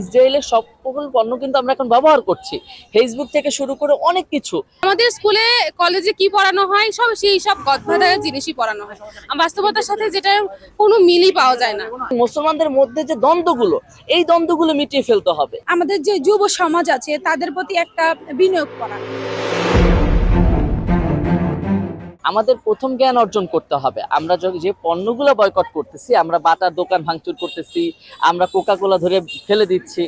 ইসরায়েলের সকল পণ্য কিন্তু আমরা এখন ব্যবহার করছি। ফেসবুক থেকে শুরু করে অনেক কিছু। আমাদের স্কুলে কলেজে কি পড়ানো হয় সব সেই সব গদবাধার জিনিসই পড়ানো হয়। আর বাস্তবতার সাথে যেটা কোনো মিলই পাওয়া যায় না। মুসলমানদের মধ্যে যে দ্বন্দ্বগুলো এই দ্বন্দ্বগুলো মিটিয়ে ফেলতে হবে। আমাদের যে যুব সমাজ আছে তাদের প্রতি একটা বিনিয়োগ করা। আমাদের প্রথম জ্ঞান অর্জন করতে হবে। আমরা যে পণ্যগুলো বয়কট করতেছি, আমরা বাটার দোকান ভাঙচুর করতেছি, আমরা কোকাকোলা ধরে ফেলে দিচ্ছি,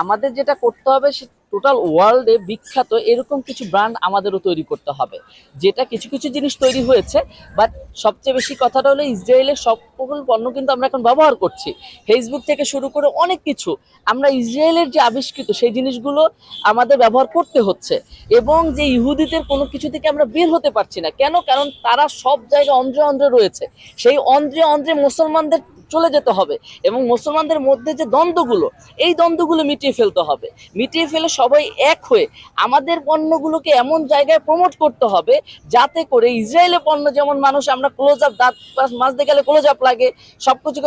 আমাদের যেটা করতে হবে টোটাল ওয়ার্ল্ডে বিখ্যাত এরকম কিছু ব্র্যান্ড আমাদেরও তৈরি করতে হবে। যেটা কিছু কিছু জিনিস তৈরি হয়েছে বাট সবচেয়ে বেশি কথাটা হলো ইসরায়েলের সকল পণ্য কিন্তু আমরা এখন ব্যবহার করছি। ফেসবুক থেকে শুরু করে অনেক কিছু আমরা ইসরায়েলের যে আবিষ্কৃত সেই জিনিসগুলো আমাদের ব্যবহার করতে হচ্ছে। এবং যে ইহুদিদের কোনো কিছু থেকে আমরা বের হতে পারছি না। কেন? কারণ তারা সব জায়গায় অন্ধ্রে অন্ধ্রে রয়েছে। সেই অন্ধ্রে অন্ধ্রে মুসলমানদের চলে যেতে হবে এবং মুসলমানদের মধ্যে যে দ্বন্দ্বগুলো, এই দ্বন্দ্বগুলো মিটিয়ে ফেলতে হবে। মিটিয়ে ফেলে সবাই এক হয়ে আমাদের পণ্যগুলোকে এমন জায়গায় প্রমোট করতে হবে যাতে করে ইসরায়েলের পণ্য যেমন মানুষ আমরা ক্লোজ আপ দাঁত মাজতে গেলে ক্লোজ আপ লাগে সব কিছু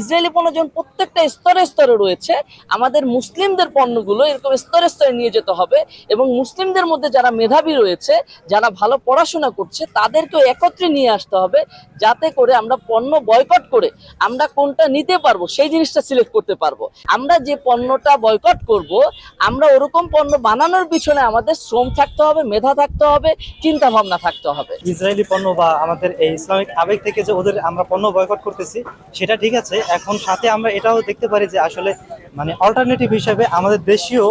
ইসরায়েলি পণ্য যেমন প্রত্যেকটা স্তরে স্তরে রয়েছে, আমাদের মুসলিমদের পণ্যগুলো এরকম স্তরে স্তরে নিয়ে যেতে হবে এবং মুসলিমদের মধ্যে যারা মেধাবী রয়েছে, যারা ভালো পড়াশোনা করছে, তাদেরকেও একত্রে নিয়ে আসতে হবে যাতে করে আমরা পণ্য বয়কট করে আমরা কোনটা নিতে পারব, সেই জিনিসটা সিলেক্ট করতে পারব। আমরা যে পণ্যটা বয়কট করব, আমরা ওরকম পণ্য বানানোর পিছনে আমাদের শ্রম থাকতে হবে, মেধা থাকতে হবে চিন্তা ভাবনা থাকতে হবে। ইসরায়েলি পণ্য বা আমাদের এই ইসলামিক আবেগ থেকে যে ওদের আমরা পণ্য বয়কট করতেছি, সেটা ঠিক আছে। এখন সাথে আমরা এটাও দেখতে পারি যে আসলে মানে অল্টারনেটিভ হিসেবে আমাদের দেশীয়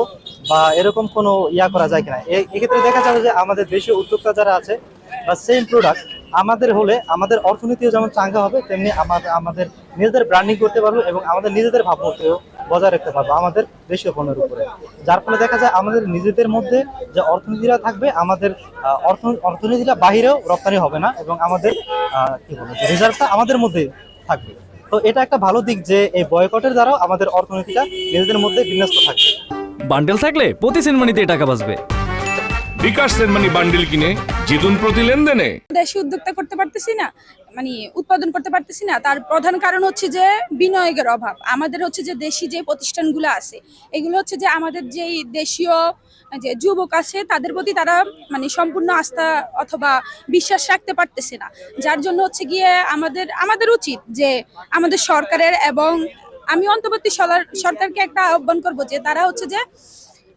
বা এরকম কোনো ইয়া করা যায় কিনা। এক্ষেত্রে দেখা যাবে যে আমাদের দেশীয় উদ্যোক্তা যারা আছে, বা সেম প্রোডাক্ট আমাদের হলে আমাদের অর্থনীতিও যেমন চাঙ্গা হবে, তেমনি আমাদের আমাদের নিজেদের ব্র্যান্ডিং করতে পারব এবং আমাদের নিজেদের ভাবমূর্তিও বজায় রাখতে পারব আমাদের দেশীয় পণ্যের উপরে। যার ফলে দেখা যায় আমাদের নিজেদের মধ্যে যে অর্থনীতিটা থাকবে আমাদের অর্থনীতিটা বাহিরেও রপ্তানি হবে না এবং আমাদের কি বলব রিজার্ভটা আমাদের মধ্যে থাকবে। তো এটা একটা ভালো দিক যে এই বয়কটের দ্বারাও আমাদের অর্থনীতিটা নিজেদের মধ্যে বিন্যস্ত থাকবে। বান্ডেল থাকলে প্রতি সেনমানিতে টাকা বাঁচবে। বিকাশ সেনমানি বান্ডেল কিনে জিতুন প্রতি লেনদেনে? দেশি উদ্যোক্তা করতে পারতেছি না মানে উৎপাদন করতে পারতেছি না। তার প্রধান কারণ হচ্ছে যে বিনিয়োগের অভাব। আমাদের হচ্ছে যে দেশি যে প্রতিষ্ঠানগুলো আছে, এগুলো হচ্ছে যে আমাদের যেই দেশীয় যে যুবক আছে, তাদের প্রতি তারা মানে সম্পূর্ণ আস্থা অথবা বিশ্বাস রাখতে পারতেছে না। যার জন্য হচ্ছে গিয়ে আমাদের আমাদের উচিত যে আমাদের সরকারের এবং আমি অন্তর্বর্তী সরকারকে একটা আহ্বান করব যে তারা হচ্ছে যে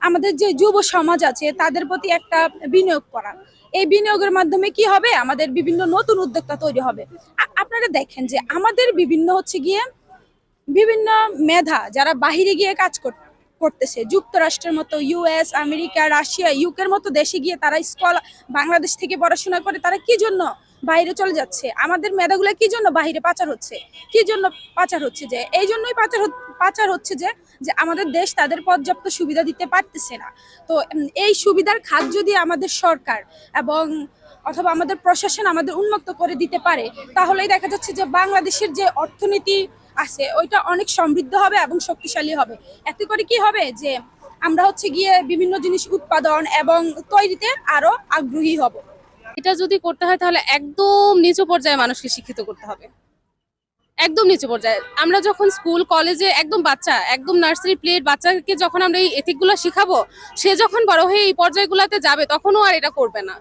আমাদের যে যুব সমাজ আছে, তাদের প্রতি একটা বিনিয়োগ করা। এই বিনিয়োগের মাধ্যমে কি হবে? আমাদের বিভিন্ন নতুন উদ্যোক্তা তৈরি হবে। আপনারা দেখেন যে আমাদের বিভিন্ন হচ্ছে গিয়ে বিভিন্ন মেধা যারা বাহিরে গিয়ে কাজ কর- করতেছে। যুক্তরাষ্ট্রের মতো ইউএস আমেরিকা, রাশিয়া, ইউকের মতো দেশে গিয়ে তারা স্কল, বাংলাদেশ থেকে পড়াশোনা করে, তারা কি জন্য বাইরে চলে যাচ্ছে। আমাদের মেধাগুলো কি জন্য বাইরে পাচার হচ্ছে? কি জন্য পাচার হচ্ছে যে? এই জন্যই পাচার পাচার হচ্ছে যে যে আমাদের দেশ তাদের পর্যাপ্ত সুবিধা দিতে পারতেছে না। তো এই সুবিধার খাত যদি আমাদের সরকার এবং অথবা আমাদের প্রশাসন আমাদের উন্মুক্ত করে দিতে পারে, তাহলেই দেখা যাচ্ছে যে বাংলাদেশের যে অর্থনীতি আছে, ওইটা অনেক সমৃদ্ধ হবে এবং শক্তিশালী হবে। এতে করে কি হবে যে, আমরা হচ্ছে গিয়ে বিভিন্ন জিনিস উৎপাদন এবং তৈরিতে আরও আগ্রহী হব। এটা যদি করতে হয় তাহলে একদম নিচু পর্যায়ে মানুষকে শিক্ষিত করতে হবে। একদম নিচু পর্যায়ে। আমরা যখন স্কুল কলেজে একদম বাচ্চা, একদম নার্সারি প্লেট বাচ্চাকে যখন আমরা এই এথিকগুলো শিখাবো, সে যখন বড় হয়ে এই পর্যায়গুলোতে যাবে, তখনও আর এটা করবে না।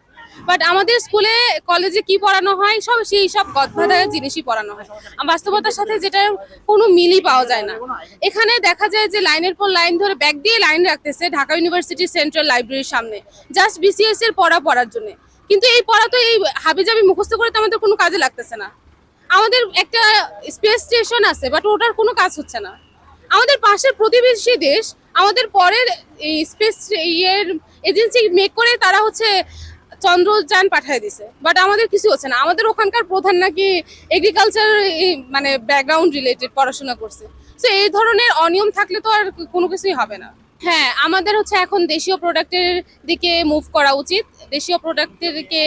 বাট আমাদের স্কুলে কলেজে কি পড়ানো হয়, সব সেই সব গদবাধার জিনিসই পড়ানো হয়। বাস্তবতার সাথে যেটা কোনো মিলই পাওয়া যায় না। এখানে দেখা যায় যে লাইনের পর লাইন ধরে ব্যাগ দিয়ে লাইন রাখতেছে ঢাকা ইউনিভার্সিটির সেন্ট্রাল লাইব্রেরির সামনে। জাস্ট বিসিএস এর পড়া পড়ার জন্য। কিন্তু এই পড়া তো এই হাবি হাবিজাবি মুখস্থ করে তো আমাদের কোনো কাজে লাগতেছে না। আমাদের একটা স্পেস স্টেশন আছে বাট ওটার কোনো কাজ হচ্ছে না। আমাদের পাশের প্রতিবেশী দেশ, আমাদের পরের এই স্পেস ইয়ের এজেন্সি মেক করে তারা হচ্ছে চন্দ্রযান পাঠিয়ে দিছে। বাট আমাদের কিছু হচ্ছে না। আমাদের ওখানকার প্রধান নাকি এগ্রিকালচার মানে ব্যাকগ্রাউন্ড রিলেটেড পড়াশোনা করছে। তো এই ধরনের অনিয়ম থাকলে তো আর কোনো কিছুই হবে না। হ্যাঁ আমাদের হচ্ছে এখন দেশীয় প্রোডাক্টের দিকে মুভ করা উচিত। দেশীয় প্রোডাক্টের দিকে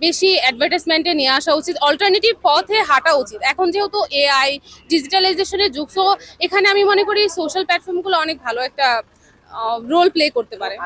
বেশি অ্যাডভার্টাইজমেন্টে নিয়ে আসা উচিত। অল্টারনেটিভ পথে হাঁটা উচিত। এখন যেহেতু এআই ডিজিটালাইজেশনের যুগ সো এখানে আমি মনে করি সোশ্যাল প্ল্যাটফর্মগুলো অনেক ভালো একটা রোল প্লে করতে পারে।